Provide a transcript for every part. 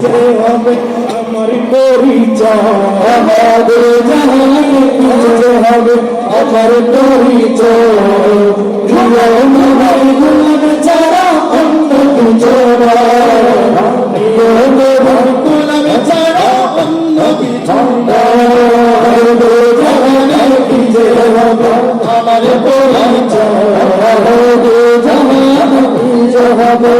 আমার পরিচয়, আমাদের জাহানে যে হবে আমার পরিচয়? ছাড়া অন্য কিছু ছাড়া অন্য কিছু হবে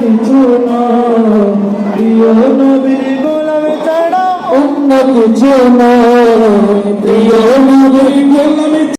কিছু নয় প্রিয় নবীর গোলাম ছাড়া অন্য কিছু নয় প্রিয় নবীর গোলাম।